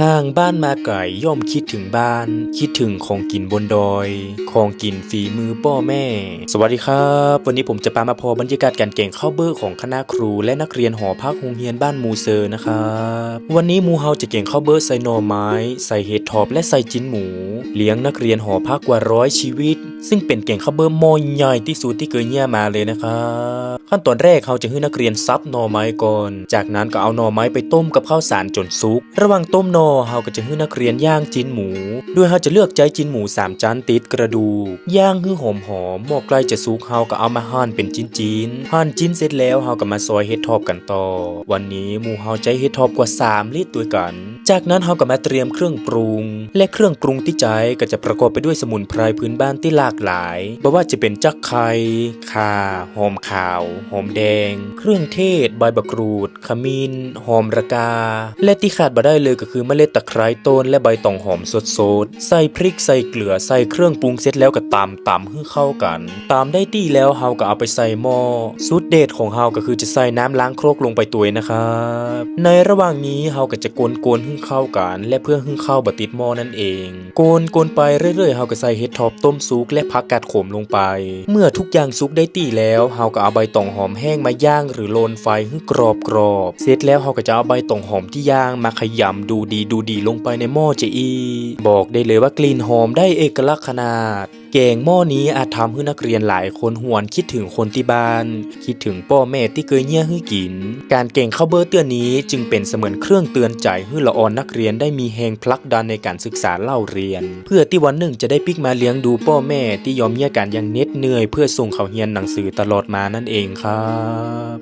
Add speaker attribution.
Speaker 1: ห่างบ้านมาไก่ย่อมคิดถึงบ้าน คิดถึงของกินบนดอย ของกินฝีมือป้อแม่ สวัสดีครับ วันนี้ผมจะพามาพอบรรยากาศการเก่งข้าวเบอร์ของคณะครู และนักเรียนหอพักโรงเรียนบ้านมูเซอร์นะครับวันนี้มูเฮาจะเก่งข้าวเบอร์ใส่หน่อไม้ ใส่เห็ดทอบและใส่จิ้นหมู เลี้ยงนักเรียนหอพักกว่าร้อยชีวิต ซึ่งเป็นเก่งข้าวเบอร์มอใหญ่ที่สุดที่เคยเนี่ยมาเลยนะครับขั้นตอนแรกเขาจะให้นักเรียนซับหน่อไม้ก่อน จากนั้นก็เอาหน่อไม้ไปต้มกับข้าวสารจนสุก ระหว่างต้มหน่อเฮาก็จะให้นักเรียนย่างจิ้นหมู ด้วยเฮาจะเลือกใจจิ้นหมูสามจานติดกระดูกย่างให้หอมหอมหม้อใกล้จะสุกเฮาก็เอามาหั่นเป็นจิ้นจิ้นๆหั่นจิ้นเสร็จแล้วเฮาก็มาซอยเห็ดทอบกันต่อ วันนี้หมูเฮาใจเห็ดทอบกว่า 3 ลิตรด้วยกัน จากนั้นเฮาก็มาเตรียมเครื่องปรุง และเครื่องปรุงที่ใจก็จะประกอบไปด้วยสมุนไพรพื้นบ้านที่หลากหลายบ่ว่าจะเป็นจักไคร้ข่าหอมขาวหอมแดง เครื่องเทศ ใบบักรูด ขมิ้นหอมระกา และที่ขาดบ่ได้เลยก็คือเมล็ดตะไคร้ต้นและใบตองหอมสดๆใส่พริกใส่เกลือใส่เครื่องปรุงเสร็จแล้วก็ตำตำให้เข้ากัน ตามได้ที่แล้วเฮาก็เอาไปใส่หม้อสูตรเด็ดของเฮาก็คือจะใส่น้ำล้างโครกลงไปตัวยนะครับในระหว่างนี้เฮาก็จะกวนกวนๆให้เข้ากันและเพื่อให้เข้าบะติดหม้อนั่นเองโกนโกนไปเรื่อยๆเฮาก็ใส่เห็ดท็อบต้มซุกและผักกาดขมลงไป เมื่อทุกอย่างซุกได้ที่แล้วเฮาก็เอาใบตองหอมแห้งมาย่างหรือโลนไฟให้กรอบกรอบๆเสร็จแล้วเฮาก็จะเอาใบตองหอมที่ย่างมาขยำดูดีดูดีลงไปในหม้อจะอี บอกได้เลยว่ากลิ่นหอมได้เอกลักษณ์ขนาด แกงหม้อนี้อาจทำให้นักเรียนหลายคนหวนคิดถึงคนที่บ้าน คิดถึงพ่อแม่ที่เคยเยี่ยให้กิน การเก่งข้าวเบอร์เตือนนี้จึงเป็นเสมือนเครื่องเตือนใจให้ละออนนักเรียนได้มีแหงพลักดันในการศึกษาเล่าเรียน เพื่อที่วันหนึ่งจะได้ปิกมาเลี้ยงดูพ่อแม่ที่ยอมเยี่ยกันอย่างเหน็ดเหนื่อย เพื่อส่งเขาเรียนหนังสือตลอดมานั่นเองครับ